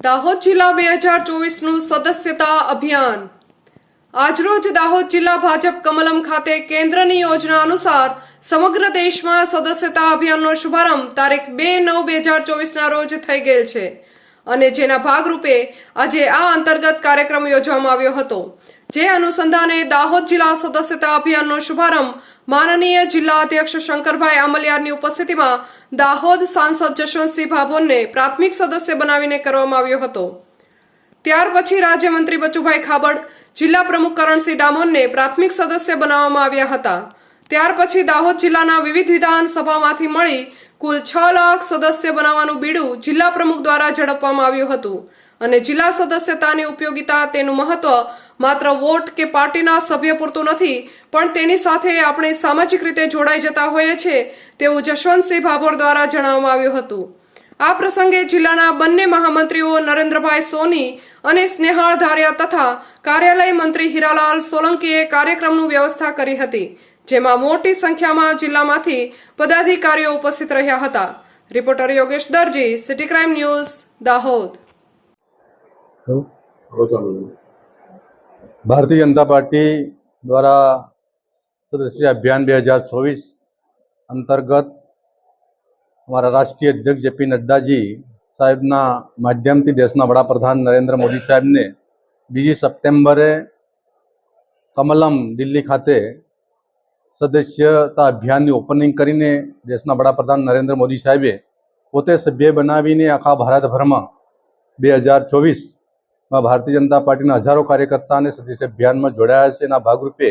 દાહોદ જિલ્લા બે હજાર ચોવીસનું સદસ્યતા અભિયાન. આજરોજ દાહોદ જિલ્લા ભાજપ કમલમ ખાતે કેન્દ્રની યોજના અનુસાર સમગ્ર દેશમાં સદસ્યતા અભિયાનનો શુભારંભ તારીખ બે નવ બે હજાર ચોવીસના રોજ થઈ ગયેલ છે. અને જેના ભાગરૂપે આજે આ અંતર્ગત કાર્યક્રમ યોજવામાં આવ્યો હતો. જે અનુસંધાને દાહોદ જિલ્લા સદસ્યતા અભિયાનનો શુભારંભ માનનીય જિલ્લા અધ્યક્ષ શંકરભાઈ આમલિયારની ઉપસ્થિતિમાં દાહોદ સાંસદ જશવંતસિંહ ભાભોરને પ્રાથમિક સદસ્ય બનાવીને કરવામાં આવ્યો હતો. ત્યાર પછી રાજ્યમંત્રી બચુભાઈ ખાબડ, જિલ્લા પ્રમુખ કરણસિંહ ડામોરને પ્રાથમિક સદસ્ય બનાવવામાં આવ્યા હતા. ત્યાર પછી દાહોદ જિલ્લાના વિવિધ વિધાનસભામાંથી મળી કુલ છ લાખ સદસ્ય બનાવવાનું બીડું જિલ્લા પ્રમુખ દ્વારા ઝડપવામાં આવ્યું હતું. અને જિલ્લા સદસ્યતાની ઉપયોગિતા તેનું મહત્વ માત્ર વોટ કે પાર્ટીના સભ્ય પૂરતું નથી, પણ તેની સાથે આપણે સામાજિક રીતે જોડાઈ જતા હોઈએ છીએ તેવું જશવંતસિંહ ભાભોર દ્વારા જણાવવામાં આવ્યું હતું. આ પ્રસંગે જિલ્લાના બંને મહામંત્રીઓ નરેન્દ્રભાઈ સોની અને સ્નેહાળ ધાર્યા તથા કાર્યાલય મંત્રી હીરાલાલ સોલંકીએ કાર્યક્રમનું વ્યવસ્થા કરી હતી જેમાં મોટી સંખ્યામાં જિલ્લામાંથી પદાધિકારીઓ ઉપસ્થિત રહ્યા હતા. Reporter Yogesh Darji city crime news Dahod. Bharatiya Janata party દ્વારા સદસ્ય અભિયાન બે હજાર ચોવીસ અંતર્ગત અમારા રાષ્ટ્રીય અધ્યક્ષ જેપી નડ્ડાજી સાહેબના માધ્યમથી દેશના વડાપ્રધાન નરેન્દ્ર મોદી સાહેબને બીજી સપ્ટેમ્બરે કમલમ દિલ્હી ખાતે સદસ્યતા અભિયાનની ઓપનિંગ કરીને દેશના વડાપ્રધાન નરેન્દ્ર મોદી સાહેબે પોતે સભ્ય બનાવીને આખા ભારતભરમાં બે હજાર ચોવીસમાં ભારતીય જનતા પાર્ટીના હજારો કાર્યકર્તા અને સદસ્ય અભિયાનમાં જોડાયા છે. એના ભાગરૂપે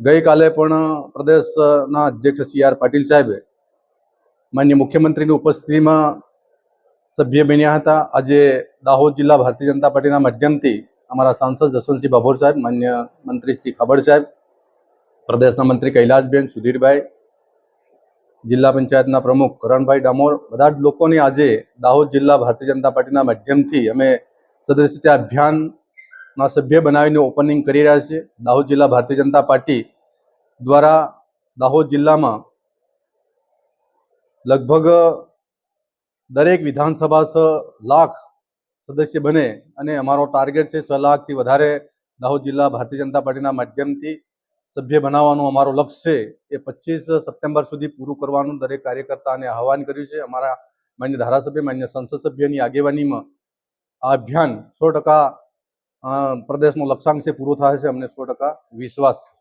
ગઈકાલે પણ પ્રદેશના અધ્યક્ષ સી આર પાટીલ સાહેબે માન્ય મુખ્યમંત્રીની ઉપસ્થિતિમાં સભ્ય બન્યા હતા. આજે દાહોદ જિલ્લા ભારતીય જનતા પાર્ટીના માધ્યમથી અમારા સાંસદ જસવંતસિંહ ભાભોર સાહેબ, માન્ય મંત્રી શ્રી ખબર સાહેબ, પ્રદેશના મંત્રી કૈલાસબેન સુધીરભાઈ, જિલ્લા પંચાયતના પ્રમુખ કરણભાઈ ડામોર, બધા જ લોકોની આજે દાહોદ જિલ્લા ભારતીય જનતા પાર્ટીના માધ્યમથી અમે સદસ્યતા અભિયાનના સભ્ય બનાવીને ઓપનિંગ કરી રહ્યા છીએ. દાહોદ જિલ્લા ભારતીય જનતા પાર્ટી દ્વારા દાહોદ જિલ્લામાં લગભગ દરેક વિધાનસભા સ લાખ સદસ્ય બને અને અમારો ટાર્ગેટ છે છ લાખથી વધારે દાહોદ જિલ્લા ભારતીય જનતા પાર્ટીના માધ્યમથી સભ્ય બનાવવાનું. અમારો લક્ષ્ય છે એ પચીસ સપ્ટેમ્બર સુધી પૂરું કરવાનું. દરેક કાર્યકર્તાને આહવાન કર્યું છે. અમારા માન્ય ધારાસભ્ય, માન્ય સંસદ સભ્યની આગેવાનીમાં આ અભિયાન સો ટકા પ્રદેશનો લક્ષ્યાંક છે, પૂરો થાય છે. અમને સો ટકા વિશ્વાસ છે.